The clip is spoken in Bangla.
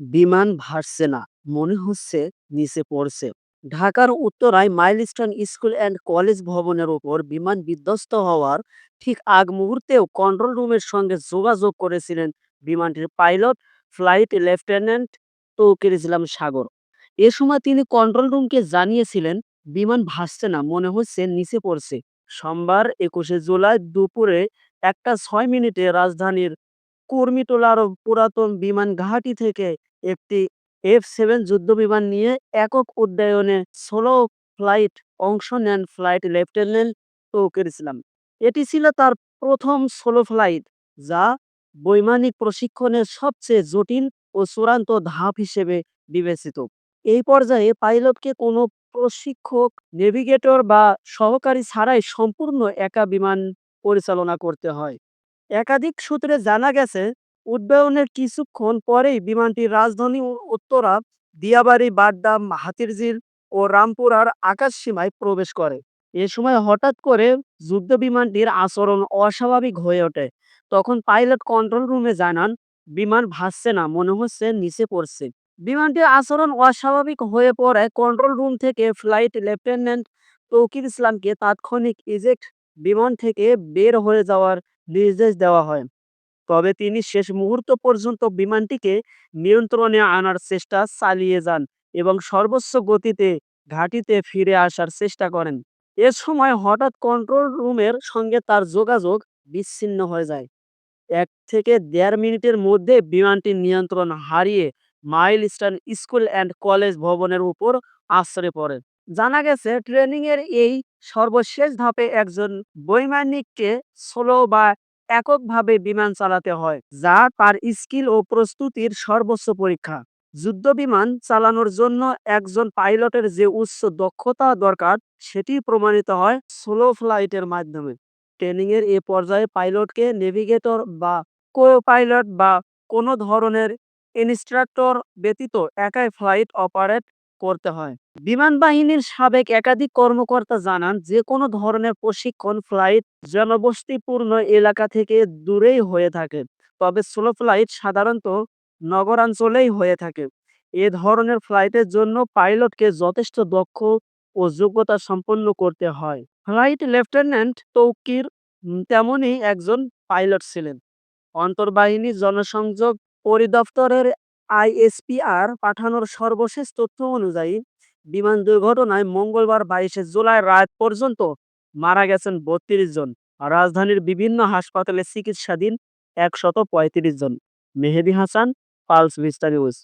বিমান ভাসছে না, মনে হচ্ছে নিচে পড়ছে। ঢাকার উত্তরায় মাইলস্টোন স্কুল অ্যান্ড কলেজ ভবনের ওপর বিমান বিধ্বস্ত হওয়ার ঠিক আগ মুহূর্তেও কন্ট্রোল রুমের সঙ্গে যোগাযোগ করেছিলেন বিমানটির pilot, flight lieutenant Taukir Islam Sagar. এ সময় তিনি কন্ট্রোল রুমকে জানিয়েছিলেন, বিমান ভাসছে না, মনে হচ্ছে নিচে পড়ছে। সোমবার একুশে জুলাই দুপুরে একটা ছয় মিনিটে রাজধানীর কুর্মিটোলার পুরাতন বিমান ঘাঁটি থেকে একটি এফ সেভেন যুদ্ধবিমান নিয়ে একক উড্ডয়নে সোলো ফ্লাইট অংশ নেন ফ্লাইট লেফটেন্যান্ট তৌকির ইসলাম। এটি ছিল তার প্রথম সোলো ফ্লাইট, যা বৈমানিক প্রশিক্ষণের সবচেয়ে জটিল ও চূড়ান্ত ধাপ হিসেবে বিবেচিত। এই পর্যায়ে পাইলটকে কোনো প্রশিক্ষক, নেভিগেটর বা সহকারী ছাড়াই সম্পূর্ণ একা বিমান পরিচালনা করতে হয়। একাধিক সূত্রে জানা গেছে, উড্ডয়নের কিছুক্ষণ পরেই বিমানটি রাজধানী উত্তরা, দিয়াবাড়ি, বাড্ডা হাতিরঝিল ও রামপুরার আকাশ সীমায় প্রবেশ করে। এ সময় হঠাৎ করে যুদ্ধ বিমানটির আচরণ অস্বাভাবিক হয়ে ওঠে। তখন পাইলট কন্ট্রোল রুমে জানান, বিমান ভাসছে না, মনে হচ্ছে নিচে পড়ছে। বিমানটির আচরণ অস্বাভাবিক হয়ে পড়ায় কন্ট্রোল রুম থেকে ফ্লাইট লেফটেন্যান্ট তৌকির ইসলামকে তাৎক্ষণিক ইজেক্ট বিমান থেকে বের হয়ে যাওয়ার নির্দেশ দেওয়া হয়। তবে তিনি শেষ মুহূর্ত পর্যন্ত বিমানটিকে নিয়ন্ত্রণে আনার চেষ্টা চালিয়ে যান এবং সর্বোচ্চ গতিতে ঘাটিতে ফিরে আসার চেষ্টা করেন। এ সময় হঠাৎ কন্ট্রোল রুমের সঙ্গে তার যোগাযোগ বিচ্ছিন্ন হয়ে যায়। এক থেকে দেড় মিনিটের মধ্যে বিমানটি নিয়ন্ত্রণ হারিয়ে mile stun school and college ভবনের উপর আশ্রয় পড়ে। জানা গেছে ট্রেনিং এর এই সর্বশেষ ধাপে একজন বৈমানিককে সোলো বা এককভাবে বিমান চালাতে হয়, যা তার স্কিল ও প্রস্তুতির সর্বোচ্চ পরীক্ষা। যুদ্ধ বিমান চালানোর জন্য একজন পাইলটের যে উচ্চ দক্ষতা দরকার, সেটি প্রমাণিত হয় সোলো ফ্লাইটের মাধ্যমে। ট্রেনিং এর এ পর্যায়ে পাইলটকে নেভিগেটর বা কো পাইলট বা কোনো ধরনের ইনস্ট্রাক্টর ব্যতীত একাই ফ্লাইট অপারেট করতে হয়। বিমান বাহিনীর সাবেক একাধিক কর্মকর্তা জানান যে কোনো ধরনের প্রশিক্ষণ ফ্লাইট জনবসতিপূর্ণ এলাকা থেকে দূরেই হয়ে থাকে, তবে স্লো ফ্লাইট সাধারণত নগরাঞ্চলেই হয়ে থাকে। এ ধরনের ফ্লাইটের জন্য পাইলটকে যথেষ্ট দক্ষ ও যোগ্যতা সম্পন্ন করতে হয়। ফ্লাইট লেফটেন্যান্ট তৌকির তেমনই একজন পাইলট ছিলেন। অন্তর্বাহিনী জনসংযোগ পরিদপ্তরের আইএসপিআর পাঠানোর সর্বশেষ তথ্য অনুযায়ী, বিমান দুর্ঘটনায় মঙ্গলবার বাইশে জুলাই রাত পর্যন্ত মারা গেছেন বত্রিশ জন। রাজধানীর বিভিন্ন হাসপাতালে চিকিৎসাধীন একশত পঁয়ত্রিশ জন। Mehedi Hasan, pulse vista news.